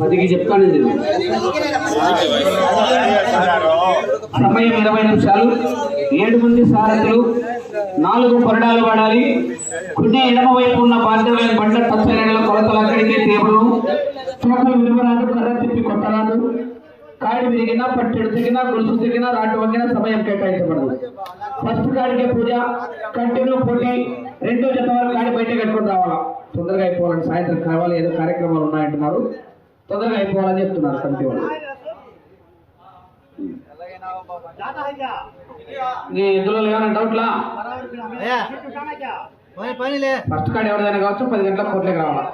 పదికి చెప్తాను ఇది. సమయం ఇరవై నిమిషాలు. ఏడు మంది సారథులు నాలుగు పరడాలు వాడాలి. కుడి ఎడమ వైపు ఉన్న బాధ్యమైన బండ పచ్చని కొలతలు అక్కడికే తీవ్రం చోకలు విలువరాదు కర్ర తిప్పి కొట్టరాదు. కాడి విరిగినా పట్టెడు తిరిగినా గొలుసు తిరిగినా రాటు వంగినా సమయం కేటాయించబడదు. ఫస్ట్ కాడికే పూజ కంటిన్యూ పోటీ రెండో జత వరకు కాడి బయట కట్టుకుని రావాలా? తొందరగా అయిపోవాలని సాయంత్రం కావాలి ఏదో కార్యక్రమాలు ఉన్నాయంటున్నారు. తొందరగా అయిపోవాలని చెప్తున్నారు కమిటీ వాళ్ళు. ఇందులో ఏమైనా డౌట్లా? ఫస్ట్ కార్డ్ ఎవరిదైనా కావచ్చు పది గంటలకు కోట్లకి రావాలా?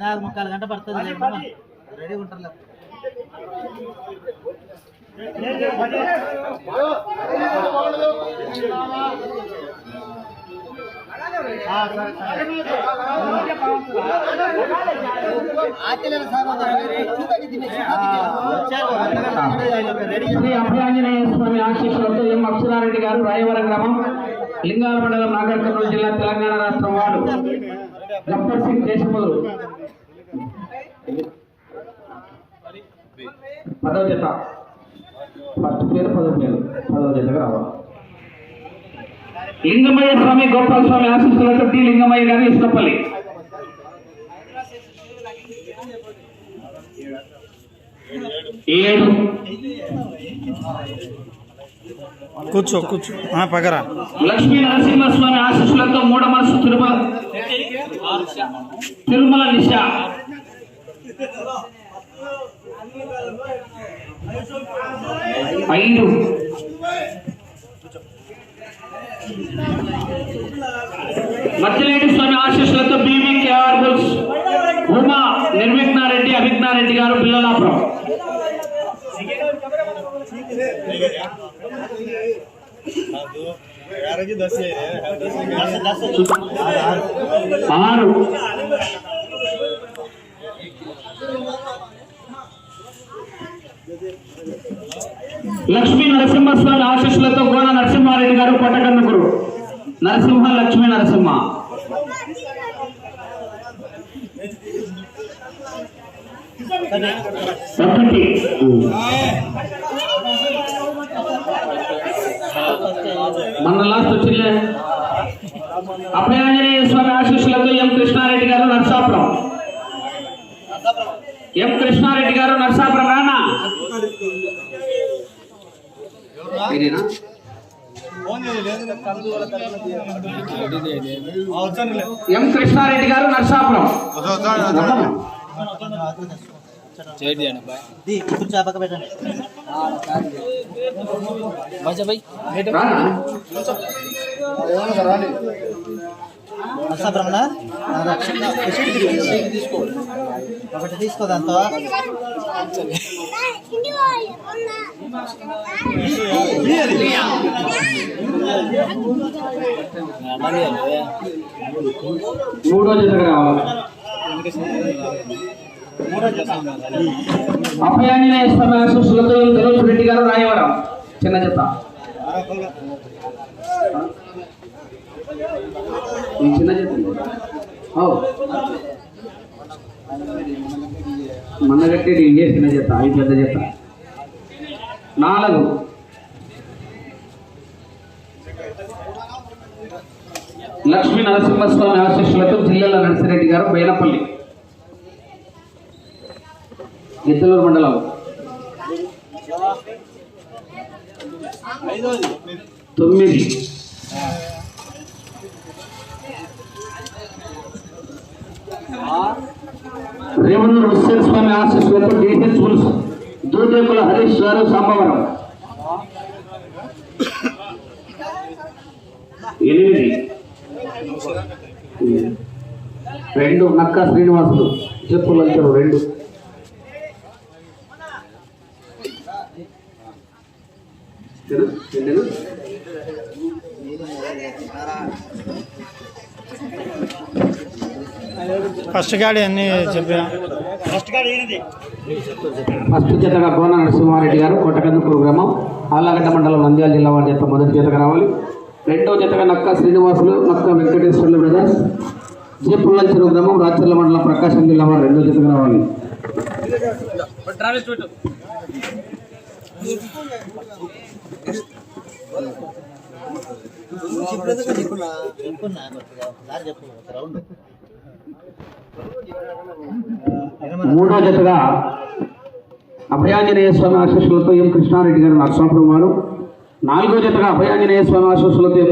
నాలుగు ముక్కాలు గంట పడుతుంది. రెడీ ఉంటారు శ్రీ అభయాంజనేయ స్వామి ఆశీస్సులతో ఎం అక్షరారెడ్డి గారు రాయవరం గ్రామం లింగాల మండలం నాగర్ కర్నూలు జిల్లా తెలంగాణ రాష్ట్రం వాడు గప్పర్ సింగ్ దేశములు పదవ జత ఫస్ట్ పేరు పదవ పేరు పదవ జతగా రావాలి. లింగమయ్య స్వామి గోపాల స్వామి ఆశీస్సులతో టి. లింగమయ్య గారు ఇసుకపల్లి ఏడు. కూర్చో కూర్చో. ఆ, పక్కరా లక్ష్మీ నరసింహస్వామి ఆశీస్సులతో మూడ మనసు తిరుమల తిరుమల నిశ ఐదు. మధ్యలేడి స్వామి ఆశీస్సులతో బీవీకేఆర్ బుల్స్ ఉమా నిర్విఘ్నారెడ్డి అభిజ్ఞారెడ్డి గారు పిల్లలాపురం. ఆరు. లక్ష్మీ నరసింహస్వామి ఆశీస్సులతో గోడ నరసింహారెడ్డి గారు కొట్టకన్నగురు నరసింహ లక్ష్మీ నరసింహ. ఒకటి. మన లాస్ట్ వచ్చిందే. అభయాంజనేయ స్వామి ఆశీస్సులతో ఎం కృష్ణారెడ్డి గారు నర్సాపురం. ఎం కృష్ణారెడ్డి గారు నర్సాపురం రానా ఇదేనా? ఎం కృష్ణారెడ్డి గారు నర్సాపురం. కూర్చో పక్క పెట్టండి ఒకటి తీసుకో దాంతో. మూడో జతకు రావాలి అభయాంజనేయ స్వామి ఆశీస్సులతో ఎం రెడ్డి గారు రాయవరం. చిన్న జత ఈ చిన్న జత మన్నగట్టేది ఇండియా చిన్న జత ఈ పెద్ద జత నాలుగు. లక్ష్మీ నరసింహస్వామి ఆశీస్సులతో జిల్లాల నర్సిరెడ్డి గారు బైనపల్లి గిద్దలూరు మండలం. తొమ్మిది. రేవణూరు హుస్సేన్ స్వామి ఆశీస్సులతో డీటెయిల్స్ ఉల్స్ దూదేకుల హరీష్ గారు సాంబవరం ఎనిమిది. రెండు నక్క శ్రీనివాసులు. చెప్పులు అంటారు రెండు. ఫస్ట్ గాడి అన్ని చెప్పా ఫస్ట్ జతగా గోన నరసింహారెడ్డి గారు కోటకందుకూరు గ్రామం ఆళ్ళగడ్డ మండలం నంద్యాల జిల్లా వారి జత మొదటి జతగా రావాలి రెండో జతగా నక్క శ్రీనివాసులు నక్క వెంకటేశ్వర్లు బ్రదర్స్ జేపుల్లంచెరు గ్రామం రాచర్ల మండలం ప్రకాశం జిల్లా వారు రెండో జతగా రావాలి చెప్పు మూడో జతగా అభయాంజనేయ స్వామి ఆశీస్సులతో ఎం కృష్ణారెడ్డి గారు నరసాపురం వారు. నాలుగో జతగా అభయాంజనేయ స్వామి ఆశీస్సులతో ఎం